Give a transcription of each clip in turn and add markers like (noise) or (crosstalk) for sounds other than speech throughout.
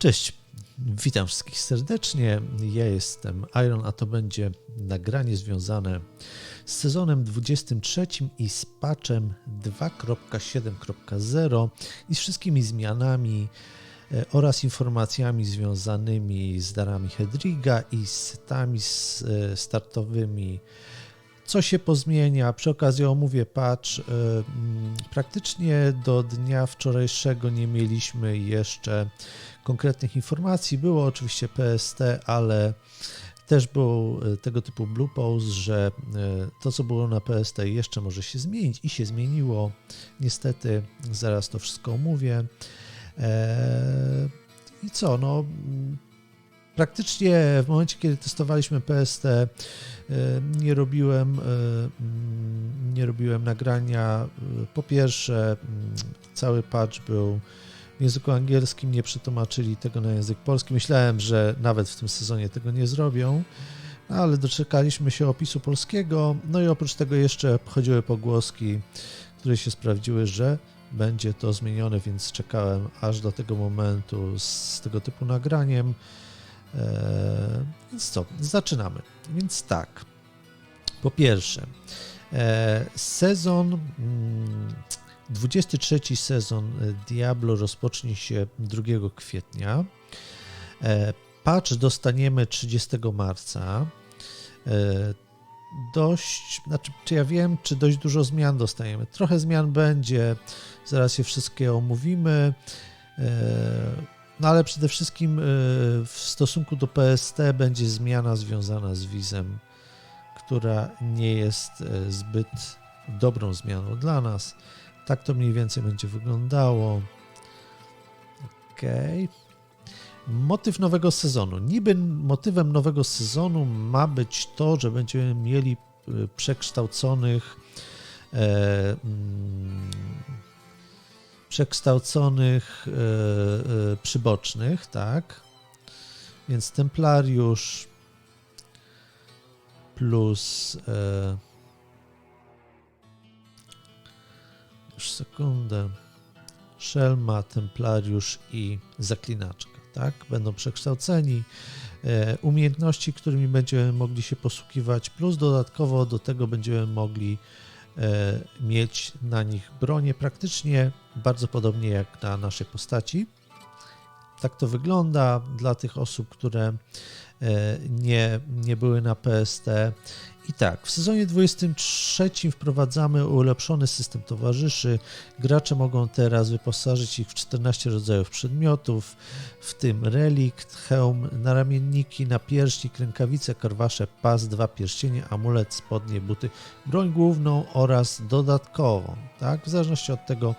Cześć, witam wszystkich serdecznie. Ja jestem Iron, a to będzie nagranie związane z sezonem 23 i z patchem 2.7.0 i z wszystkimi zmianami e, oraz informacjami związanymi z darami Hedriga i z setami s- e, startowymi. Co się pozmienia? Przy okazji omówię patch. E, Praktycznie do dnia wczorajszego nie mieliśmy jeszcze konkretnych informacji. Było oczywiście PST, ale też był e, tego typu blue post, że e, to, co było na PST, jeszcze może się zmienić i się zmieniło. Niestety, zaraz to wszystko omówię. E, I co? No, praktycznie w momencie, kiedy testowaliśmy PST, nie robiłem, mm, nie robiłem nagrania. Po pierwsze, mm, cały patch był języku angielskim, nie przetłumaczyli tego na język polski. Myślałem, że nawet w tym sezonie tego nie zrobią, ale doczekaliśmy się opisu polskiego. No i oprócz tego jeszcze chodziły pogłoski, które się sprawdziły, że będzie to zmienione, więc czekałem aż do tego momentu z tego typu nagraniem. Eee, więc co, zaczynamy. Więc tak, po pierwsze, e, sezon, mm, 23 sezon e, Diablo rozpocznie się 2 kwietnia. E, Patch dostaniemy 30 marca. E, Dość, znaczy, czy ja wiem, czy dość dużo zmian dostajemy? Trochę zmian będzie, zaraz je wszystkie omówimy. No ale przede wszystkim w stosunku do PST będzie zmiana związana z wizem, która nie jest zbyt dobrą zmianą dla nas. Tak to mniej więcej będzie wyglądało. Okej. Motyw nowego sezonu. Niby motywem nowego sezonu ma być to, że będziemy mieli e, przekształconych e, mm, przekształconych e, e, przybocznych, tak? Więc Templariusz plus e, sekundę Szelma, Templariusz i Zaklinaczka, tak? Będą przekształceni. E, umiejętności, którymi będziemy mogli się posługiwać, plus dodatkowo do tego będziemy mogli e, mieć na nich bronię praktycznie bardzo podobnie jak na naszej postaci. Tak to wygląda dla tych osób, które e, nie, nie były na PST. I tak, w sezonie 23 wprowadzamy ulepszony system towarzyszy. Gracze mogą teraz wyposażyć ich w 14 rodzajów przedmiotów, w tym relikt, hełm, naramienniki, napierśnik, rękawice, karwasze, pas, dwa pierścienie, amulet, spodnie, buty, broń główną oraz dodatkową. Tak? W zależności od tego,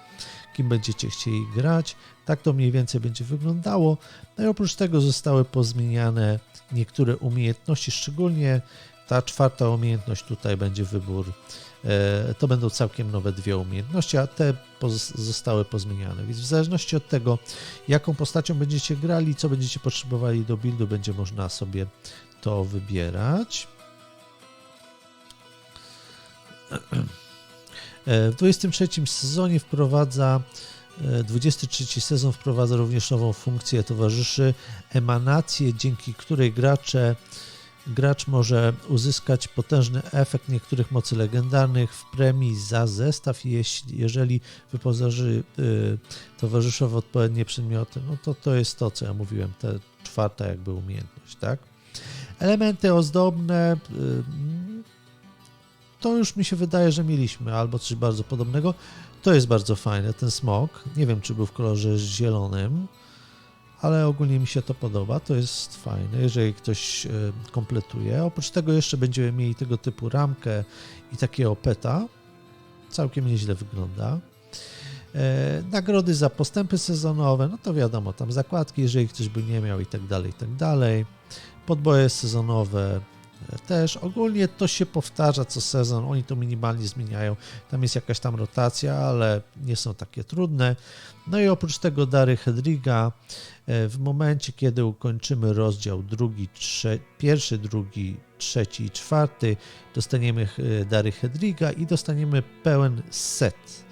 kim będziecie chcieli grać, tak to mniej więcej będzie wyglądało. No i oprócz tego zostały pozmieniane niektóre umiejętności, szczególnie ta czwarta umiejętność tutaj będzie wybór. e, To będą całkiem nowe dwie umiejętności, a te zostały pozmieniane. Więc w zależności od tego, jaką postacią będziecie grali, co będziecie potrzebowali do buildu, będzie można sobie to wybierać. (clears throat) E, W 23 sezonie wprowadza 23 sezon wprowadza również nową funkcję towarzyszy emanację, dzięki której gracze gracz może uzyskać potężny efekt niektórych mocy legendarnych w premii za zestaw, jeśli, jeżeli wyposaży y, towarzysza w odpowiednie przedmioty. No to to jest to, co ja mówiłem, ta czwarta jakby umiejętność, tak? Elementy ozdobne, y, to już mi się wydaje, że mieliśmy albo coś bardzo podobnego. To jest bardzo fajne, ten smok. Nie wiem, czy był w kolorze zielonym, ale ogólnie mi się to podoba. To jest fajne, jeżeli ktoś e, kompletuje. Oprócz tego jeszcze będziemy mieli tego typu ramkę i takiego peta. Całkiem nieźle wygląda. E, nagrody za postępy sezonowe, no to wiadomo, tam zakładki, jeżeli ktoś by nie miał i tak dalej, i tak dalej. Podboje sezonowe też. Ogólnie to się powtarza co sezon, oni to minimalnie zmieniają. Tam jest jakaś tam rotacja, ale nie są takie trudne. No i oprócz tego dary Hedriga, e, w momencie kiedy ukończymy rozdział drugi, trze- pierwszy, drugi, trzeci i czwarty, dostaniemy e, dary Hedriga i dostaniemy pełen set.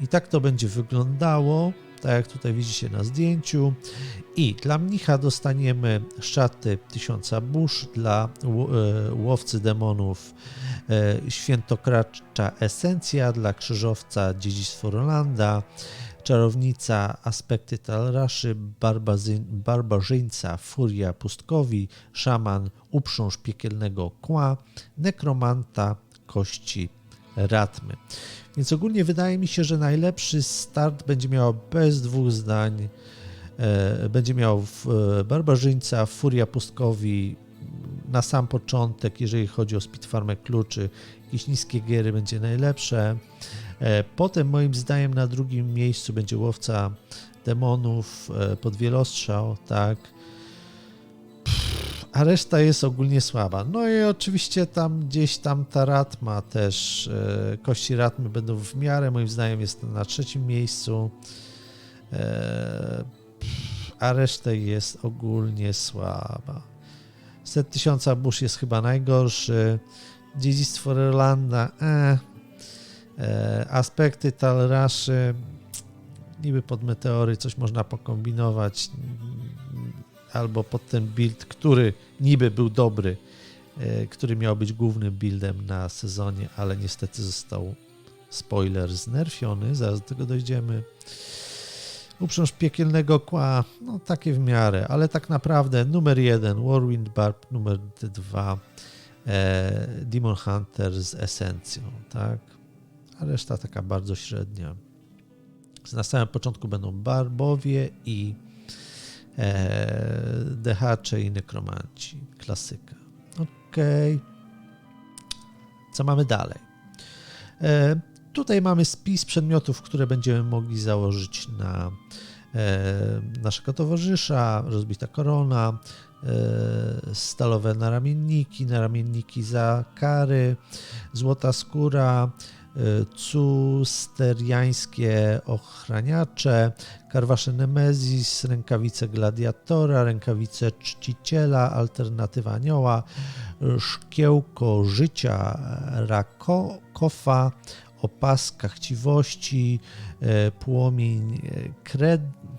I tak to będzie wyglądało. Tak jak tutaj widzicie na zdjęciu. I dla mnicha dostaniemy szaty tysiąca burz, dla e, łowcy demonów e, świętokracza esencja, dla krzyżowca dziedzictwo Rolanda, czarownica aspekty Talraszy, barbarzyńca furia pustkowi, szaman uprząż piekielnego kła, nekromanta kości ratmy. Więc ogólnie wydaje mi się, że najlepszy start będzie miał bez dwóch zdań. E, będzie miał e, barbarzyńca, furia pustkowi na sam początek, jeżeli chodzi o Speedfarmę kluczy, jakieś niskie giery będzie najlepsze. E, potem moim zdaniem na drugim miejscu będzie łowca demonów pod wielostrzał, tak. A reszta jest ogólnie słaba. No i oczywiście tam gdzieś tam ta Ratma też, kości Ratmy będą w miarę, moim zdaniem jest na trzecim miejscu a reszta jest ogólnie słaba. Set tysiąca burz jest chyba najgorszy. Dziedzictwo Rolanda, e, e, aspekty Talraszy, niby pod meteory coś można pokombinować, albo pod ten build, który niby był dobry, e, który miał być głównym buildem na sezonie, ale niestety został spoiler znerfiony, zaraz do tego dojdziemy. Uprząż piekielnego kła, no takie w miarę, ale tak naprawdę numer jeden Warwind Barb, numer dwa e, Demon Hunter z esencją, tak? A reszta taka bardzo średnia. Na samym początku będą barbowie i dehacze i nekromanci. Klasyka. Okej. Okay. Co mamy dalej? E, Tutaj mamy spis przedmiotów, które będziemy mogli założyć na e, naszego towarzysza, rozbita korona, e, stalowe naramienniki, naramienniki za kary, złota skóra, custeriańskie ochraniacze, karwasze Nemezis, rękawice gladiatora, rękawice czciciela, alternatywa anioła, szkiełko życia Rakofa, opaska chciwości, e, płomień e,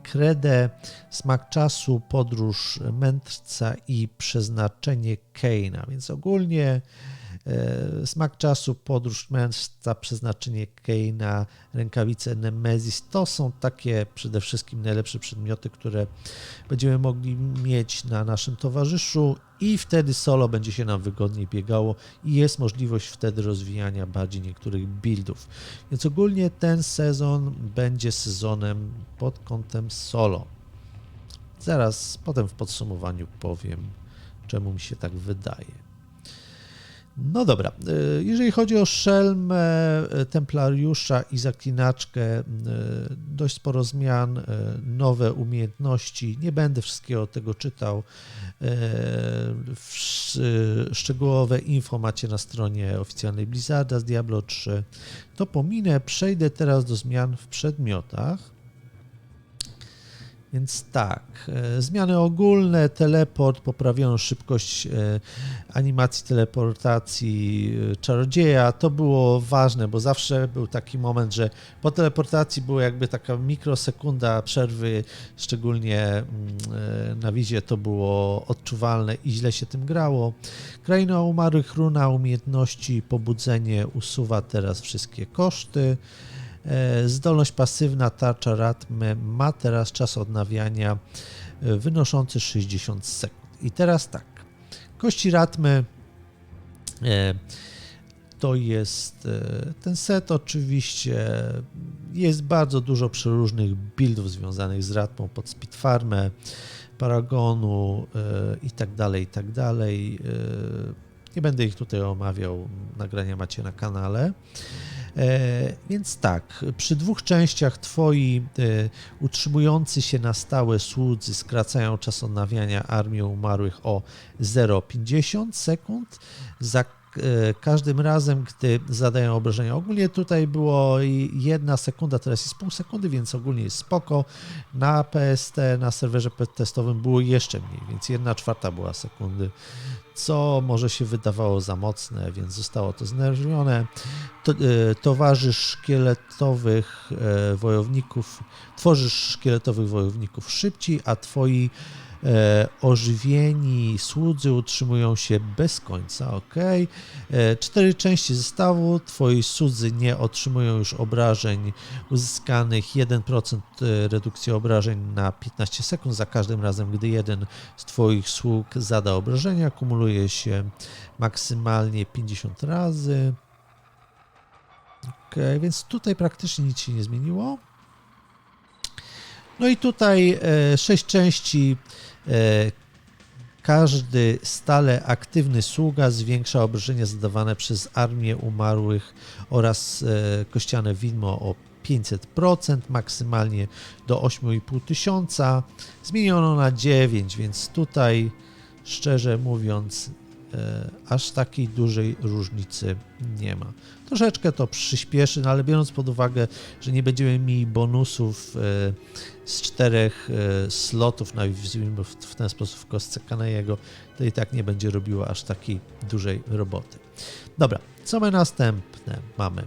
kredę, smak czasu, podróż mędrca i przeznaczenie Keina. Więc ogólnie smak czasu, podróż mędrca, przeznaczenie Keina, rękawice Nemesis to są takie przede wszystkim najlepsze przedmioty, które będziemy mogli mieć na naszym towarzyszu i wtedy solo będzie się nam wygodniej biegało i jest możliwość wtedy rozwijania bardziej niektórych buildów. Więc ogólnie ten sezon będzie sezonem pod kątem solo. Zaraz potem w podsumowaniu powiem, czemu mi się tak wydaje. No dobra, y, jeżeli chodzi o szelmę y, Templariusza i zaklinaczkę, y, dość sporo zmian, nowe umiejętności. Nie będę wszystkiego tego czytał. Szczegółowe info macie na stronie oficjalnej Blizzarda z Diablo 3. To pominę, przejdę teraz do zmian w przedmiotach. Więc tak, e, zmiany ogólne, teleport, poprawiono szybkość e, animacji teleportacji e, czarodzieja. To było ważne, bo zawsze był taki moment, że po teleportacji była jakby taka mikrosekunda przerwy, szczególnie mm, na wizie to było odczuwalne i źle się tym grało. Kraina umarłych runa umiejętności pobudzenie usuwa teraz wszystkie koszty. E, zdolność pasywna tarcza Ratmy ma teraz czas odnawiania e, wynoszący 60 sekund. I teraz tak, kości Ratmy e, to jest ten set oczywiście jest bardzo dużo przeróżnych buildów związanych z Ratmą pod Speedfarmę, Paragonu i tak dalej, i tak dalej. Nie będę ich tutaj omawiał, nagrania macie na kanale. E, więc tak, przy dwóch częściach twoi e, utrzymujący się na stałe słudzy skracają czas odnawiania armii umarłych o 0,50 sekund. Za każdym razem, gdy zadają obrażenia. Ogólnie tutaj było jedna sekunda, teraz jest pół sekundy, więc ogólnie jest spoko. Na PST, na serwerze testowym było jeszcze mniej, więc jedna czwarta była sekundy, co może się wydawało za mocne, więc zostało to znerwione. To, e, towarzysz szkieletowych e, wojowników, tworzysz szkieletowych wojowników szybciej, a twoi E, ożywieni słudzy utrzymują się bez końca, ok. E, cztery części zestawu, twoi słudzy nie otrzymują już obrażeń uzyskanych, 1% e, redukcji obrażeń na 15 sekund za każdym razem, gdy jeden z twoich sług zada obrażenia, kumuluje się maksymalnie 50 razy. Ok, więc tutaj praktycznie nic się nie zmieniło. No i tutaj e, sześć części. E, każdy stale aktywny sługa zwiększa obrażenia zadawane przez armię umarłych oraz e, kościane widmo o 500%, maksymalnie do 8,5 tysiąca. Zmieniono na 9, więc tutaj szczerze mówiąc aż takiej dużej różnicy nie ma. Troszeczkę to przyspieszy, no ale biorąc pod uwagę, że nie będziemy mieli bonusów e, z czterech e, slotów, nazwijmy w ten sposób w kostce Kanejego, to i tak nie będzie robiło aż takiej dużej roboty. Dobra, co my następne mamy?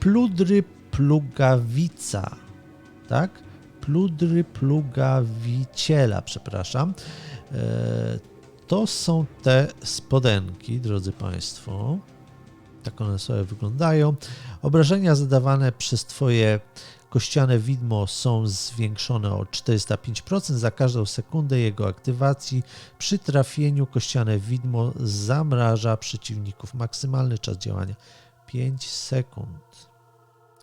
Pludry plugawica, tak? Pludry plugawiciela, przepraszam to są te spodenki, drodzy Państwo. Tak one sobie wyglądają. Obrażenia zadawane przez Twoje kościane widmo są zwiększone o 405% za każdą sekundę jego aktywacji. Przy trafieniu kościane widmo zamraża przeciwników. Maksymalny czas działania 5 sekund.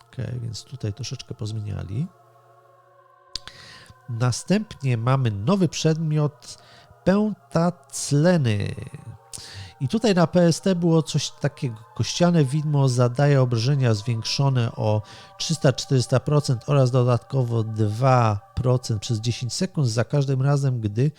Ok, więc tutaj troszeczkę pozmieniali. Następnie mamy nowy przedmiot pentacleny. I tutaj na PST było coś takiego. Kościane widmo zadaje obrażenia zwiększone o 300-400% oraz dodatkowo 2% przez 10 sekund za każdym razem, gdy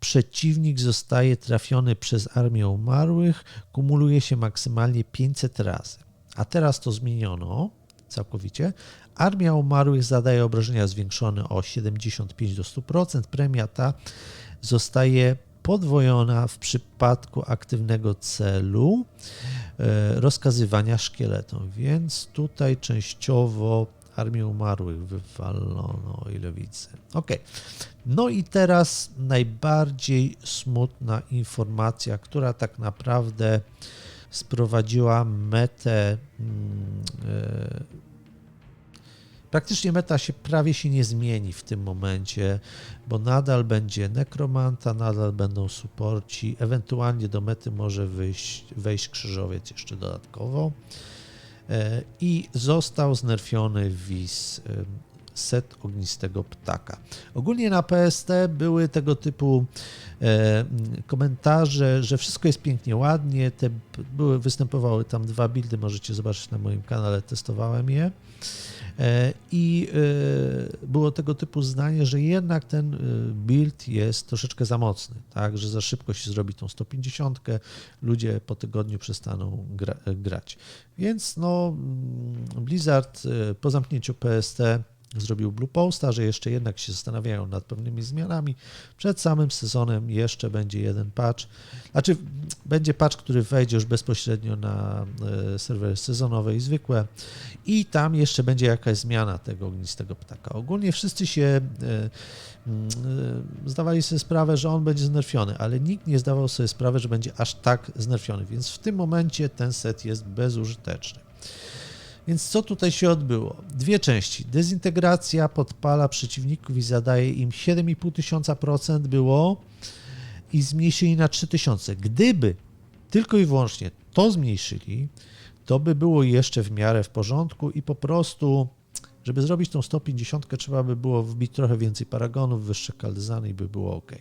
przeciwnik zostaje trafiony przez armię umarłych. Kumuluje się maksymalnie 500 razy. A teraz to zmieniono całkowicie. Armia umarłych zadaje obrażenia zwiększone o 75 do 100%. Premia ta zostaje podwojona w przypadku aktywnego celu e, rozkazywania szkieletom, więc tutaj częściowo Armię Umarłych wywalono, o ile widzę. Ok. No i teraz najbardziej smutna informacja, która tak naprawdę sprowadziła metę yy, Praktycznie meta się prawie się nie zmieni w tym momencie, bo nadal będzie nekromanta, nadal będą suporci, ewentualnie do mety może wyjść, wejść krzyżowiec jeszcze dodatkowo. E, I został znerfiony Wiz e, set ognistego ptaka. Ogólnie na PST były tego typu e, komentarze, że wszystko jest pięknie, ładnie. Te były, występowały tam dwa buildy, możecie zobaczyć na moim kanale, testowałem je. E, I e, było tego typu zdanie, że jednak ten e, build jest troszeczkę za mocny, tak, że za szybko się zrobi tą 150, ludzie po tygodniu przestaną gra, grać. Więc no, mm, Blizzard po zamknięciu PST zrobił Blue Posta, że jeszcze jednak się zastanawiają nad pewnymi zmianami. Przed samym sezonem jeszcze będzie jeden patch. Znaczy, będzie patch, który wejdzie już bezpośrednio na e, serwery sezonowe i zwykłe i tam jeszcze będzie jakaś zmiana tego ognistego ptaka. Ogólnie wszyscy się e, mm, e, zdawali sobie sprawę, że on będzie znerfiony, ale nikt nie zdawał sobie sprawy, że będzie aż tak znerfiony, więc w tym momencie ten set jest bezużyteczny. Więc co tutaj się odbyło? Dwie części. Dezintegracja podpala przeciwników i zadaje im 7,5 tysiąca procent było i zmniejszyli na 3000. Gdyby tylko i wyłącznie to zmniejszyli, to by było jeszcze w miarę w porządku i po prostu, żeby zrobić tą 150, trzeba by było wbić trochę więcej paragonów, wyższe kaldyzany i by było ok.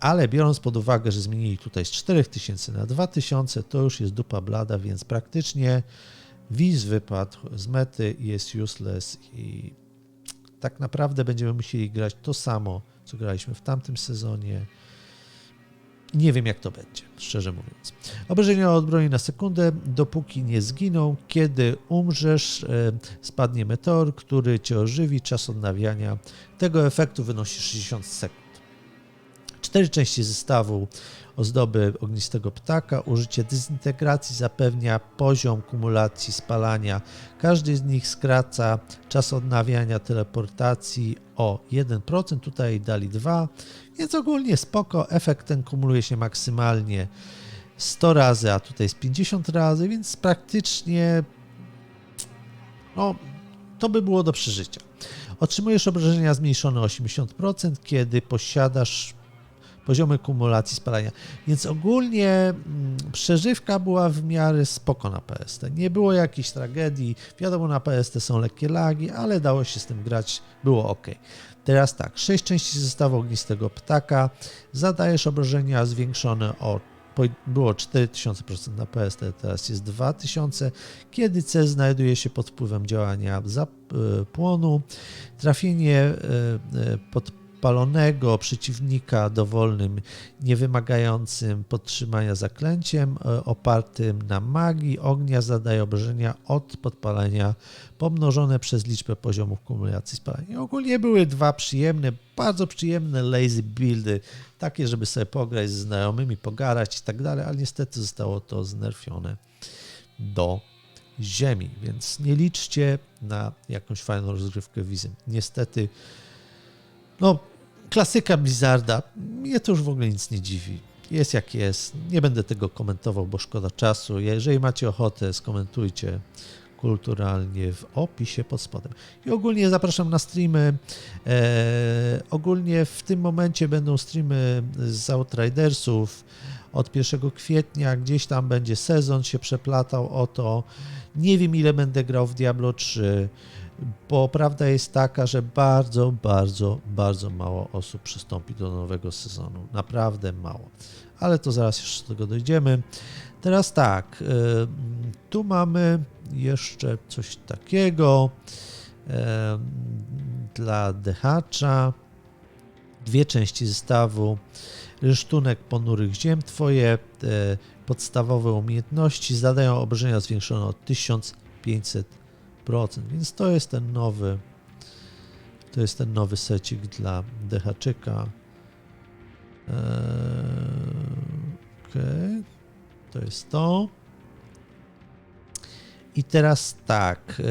Ale biorąc pod uwagę, że zmienili tutaj z 4000 na 2000, to już jest dupa blada, więc praktycznie Wiz wypadł z mety jest useless i tak naprawdę będziemy musieli grać to samo, co graliśmy w tamtym sezonie. Nie wiem, jak to będzie, szczerze mówiąc. Obrażenia od broni na sekundę, dopóki nie zginą. Kiedy umrzesz, e, spadnie meteor, który cię ożywi. Czas odnawiania tego efektu wynosi 60 sekund. Cztery części zestawu ozdoby ognistego ptaka. Użycie dezintegracji zapewnia poziom kumulacji spalania. Każdy z nich skraca czas odnawiania teleportacji o 1%. Tutaj dali 2, więc ogólnie spoko. Efekt ten kumuluje się maksymalnie 100 razy, a tutaj jest 50 razy, więc praktycznie no, to by było do przeżycia. Otrzymujesz obrażenia zmniejszone o 80%, kiedy posiadasz poziomy kumulacji spalania. Więc ogólnie mm, przeżywka była w miarę spoko na PST. Nie było jakiejś tragedii. Wiadomo, na PST są lekkie lagi, ale dało się z tym grać, było ok. Teraz tak, 6 części zestawu ognistego ptaka, zadajesz obrażenia zwiększone o było 4000% na PST, teraz jest 2000. Kiedy cel znajduje się pod wpływem działania zapłonu, trafienie e, e, pod palonego przeciwnika dowolnym, niewymagającym podtrzymania zaklęciem, e, opartym na magii ognia zadaje obrażenia od podpalenia pomnożone przez liczbę poziomów kumulacji spalania. ogólnie były dwa przyjemne, bardzo przyjemne lazy buildy, takie, żeby sobie pograć ze znajomymi, pogarać i tak dalej, ale niestety zostało to znerfione do ziemi, więc nie liczcie na jakąś fajną rozgrywkę Wizem. Niestety no, klasyka Blizzarda. Mnie to już w ogóle nic nie dziwi. Jest jak jest. Nie będę tego komentował, bo szkoda czasu. Jeżeli macie ochotę, skomentujcie kulturalnie w opisie pod spodem. I ogólnie zapraszam na streamy. E, ogólnie w tym momencie będą streamy z Outridersów od 1 kwietnia. Gdzieś tam będzie sezon się przeplatał o to. Nie wiem ile będę grał w Diablo 3 bo prawda jest taka, że bardzo, bardzo, bardzo mało osób przystąpi do nowego sezonu. Naprawdę mało. Ale to zaraz jeszcze do tego dojdziemy. Teraz tak, y, tu mamy jeszcze coś takiego y, dla dehacza. Dwie części zestawu. Rysztunek ponurych ziem. Twoje y, podstawowe umiejętności zadają obrażenia zwiększone o 1500 więc to jest ten nowy to jest ten nowy secik dla dehaczyka. Eee, okay. To jest to. I teraz tak.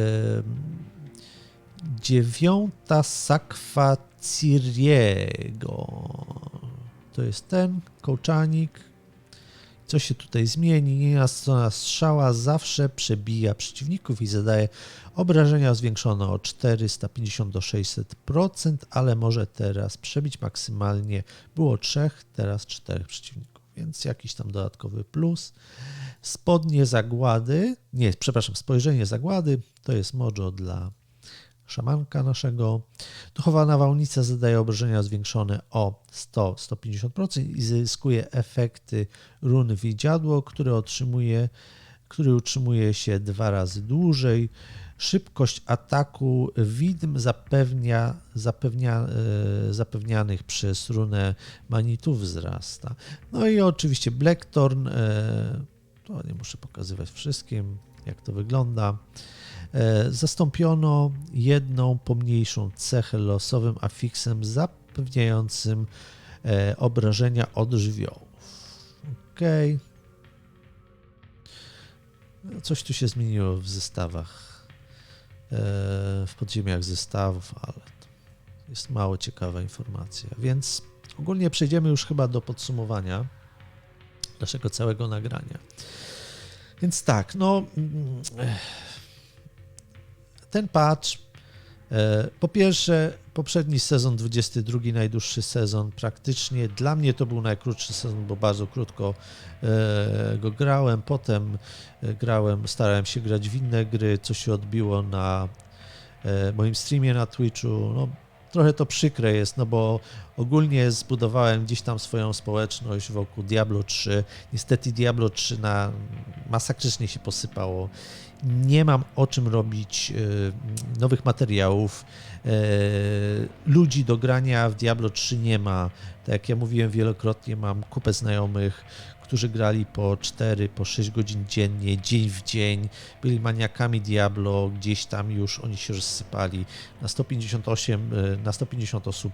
dziewiąta sakwa Ciriego. To jest ten kołczanik. Co się tutaj zmieni? Niejasna strzała zawsze przebija przeciwników i zadaje obrażenia zwiększone o 450 do 600%, ale może teraz przebić maksymalnie. Było 3, teraz 4 przeciwników, więc jakiś tam dodatkowy plus. Spodnie zagłady, nie, przepraszam, spojrzenie zagłady to jest mojo dla szamanka naszego. Duchowa nawałnica zadaje obrażenia zwiększone o 100-150% i zyskuje efekty runy widziadło, które otrzymuje, który utrzymuje się dwa razy dłużej. Szybkość ataku widm zapewnia, zapewnia, e, zapewnianych przez runę manitów wzrasta. No i oczywiście Blackthorn, e, to nie muszę pokazywać wszystkim, jak to wygląda. E, zastąpiono jedną pomniejszą cechę losowym afiksem zapewniającym e, obrażenia od żywiołów. Ok. Coś tu się zmieniło w zestawach, e, w podziemiach zestawów, ale jest mało ciekawa informacja. Więc ogólnie przejdziemy już chyba do podsumowania naszego całego nagrania. Więc tak, no mm, ten patch, e, po pierwsze, poprzedni sezon, 22, najdłuższy sezon, praktycznie dla mnie to był najkrótszy sezon, bo bardzo krótko e, go grałem. Potem e, grałem, starałem się grać w inne gry, co się odbiło na moim streamie na Twitchu. No, trochę to przykre jest, no bo ogólnie zbudowałem gdzieś tam swoją społeczność wokół Diablo 3. Niestety Diablo 3 na masakrycznie się posypało nie mam o czym robić e, nowych materiałów. E, ludzi do grania w Diablo 3 nie ma. Tak jak ja mówiłem wielokrotnie, mam kupę znajomych, którzy grali po 4, po 6 godzin dziennie, dzień w dzień, byli maniakami Diablo, gdzieś tam już oni się rozsypali. Na 158, e, na 150 osób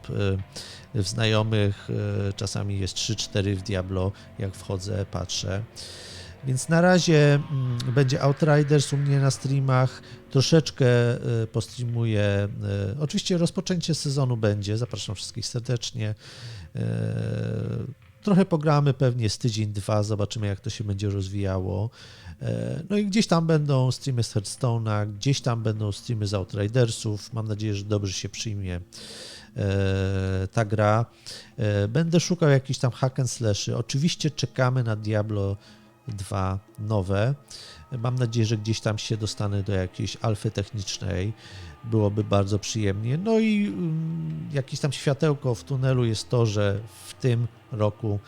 w znajomych, czasami jest 3-4 w Diablo, jak wchodzę, patrzę. Więc na razie mm, będzie Outriders u mnie na streamach. Troszeczkę postreamuję. Oczywiście rozpoczęcie sezonu będzie. Zapraszam wszystkich serdecznie. Trochę pogramy pewnie z tydzień, dwa, zobaczymy jak to się będzie rozwijało. No i gdzieś tam będą streamy z Hearthstone'a, gdzieś tam będą streamy z Outridersów. Mam nadzieję, że dobrze się przyjmie ta gra. Będę szukał jakichś tam hack and slashy. Oczywiście czekamy na Diablo dwa nowe. Mam nadzieję, że gdzieś tam się dostanę do jakiejś alfy technicznej. Byłoby bardzo przyjemnie. No i um, jakieś tam światełko w tunelu jest to, że w tym roku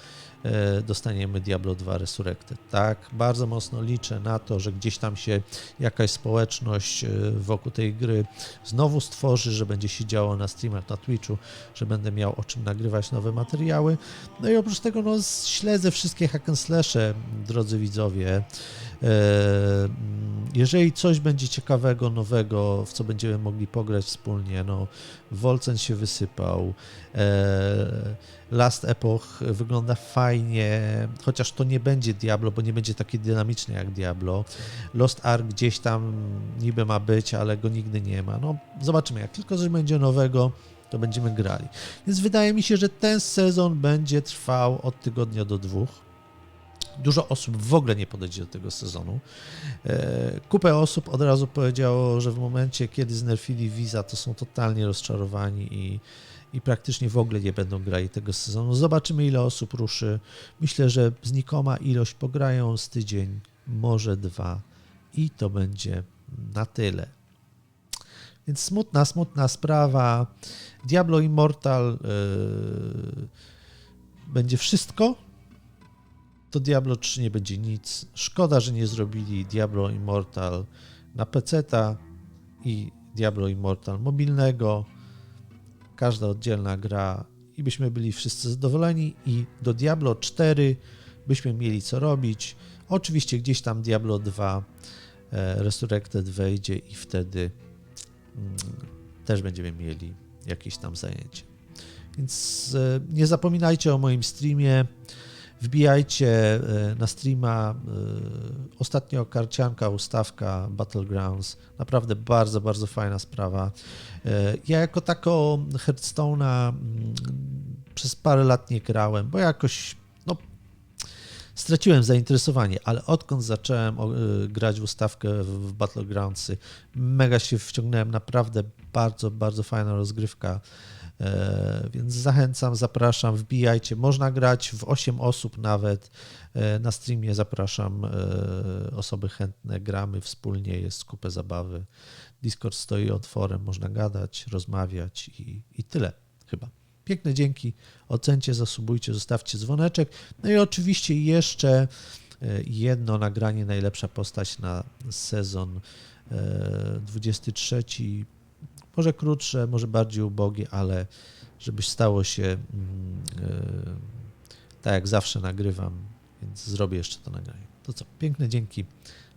E, dostaniemy Diablo 2 Resurrected. Tak, bardzo mocno liczę na to, że gdzieś tam się jakaś społeczność e, wokół tej gry znowu stworzy, że będzie się działo na streamach na Twitchu, że będę miał o czym nagrywać nowe materiały. No i oprócz tego no, śledzę wszystkie hack and slashe, drodzy widzowie. E, jeżeli coś będzie ciekawego, nowego, w co będziemy mogli pograć wspólnie, no Wolcen się wysypał, Last Epoch wygląda fajnie, chociaż to nie będzie Diablo, bo nie będzie taki dynamiczny jak Diablo. Lost Ark gdzieś tam niby ma być, ale go nigdy nie ma. No, zobaczymy, jak tylko coś będzie nowego, to będziemy grali. Więc wydaje mi się, że ten sezon będzie trwał od tygodnia do dwóch. Dużo osób w ogóle nie podejdzie do tego sezonu. E, kupę osób od razu powiedziało, że w momencie, kiedy znerfili Visa, to są totalnie rozczarowani i i praktycznie w ogóle nie będą grali tego sezonu. Zobaczymy, ile osób ruszy. Myślę, że znikoma ilość pograją z tydzień, może dwa i to będzie na tyle. Więc smutna, smutna sprawa. Diablo Immortal yy, będzie wszystko. To Diablo 3 nie będzie nic. Szkoda, że nie zrobili Diablo Immortal na PC-ta i Diablo Immortal mobilnego każda oddzielna gra i byśmy byli wszyscy zadowoleni i do Diablo 4 byśmy mieli co robić. Oczywiście gdzieś tam Diablo 2 e, Resurrected wejdzie i wtedy mm, też będziemy mieli jakieś tam zajęcie. Więc e, nie zapominajcie o moim streamie. Wbijajcie e, na streama. Ostatnio karcianka, ustawka Battlegrounds. Naprawdę bardzo, bardzo fajna sprawa. E, ja jako tako Hearthstone'a mm, przez parę lat nie grałem, bo jakoś no, straciłem zainteresowanie, ale odkąd zacząłem e, grać w ustawkę w Battlegroundsy, mega się wciągnąłem, naprawdę bardzo, bardzo fajna rozgrywka. E, więc zachęcam, zapraszam, wbijajcie. Można grać w 8 osób nawet. Na streamie zapraszam osoby chętne, gramy wspólnie, jest kupę zabawy. Discord stoi otworem, można gadać, rozmawiać i, i tyle chyba. Piękne dzięki, ocencie, zasubujcie, zostawcie dzwoneczek. No i oczywiście jeszcze e, jedno nagranie, najlepsza postać na sezon 23. Może krótsze, może bardziej ubogie, ale żeby stało się mm, e, tak jak zawsze nagrywam, więc zrobię jeszcze to nagranie. To co, piękne dzięki.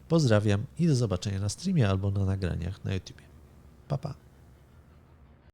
Pozdrawiam i do zobaczenia na streamie albo na nagraniach na YouTube. Pa, pa.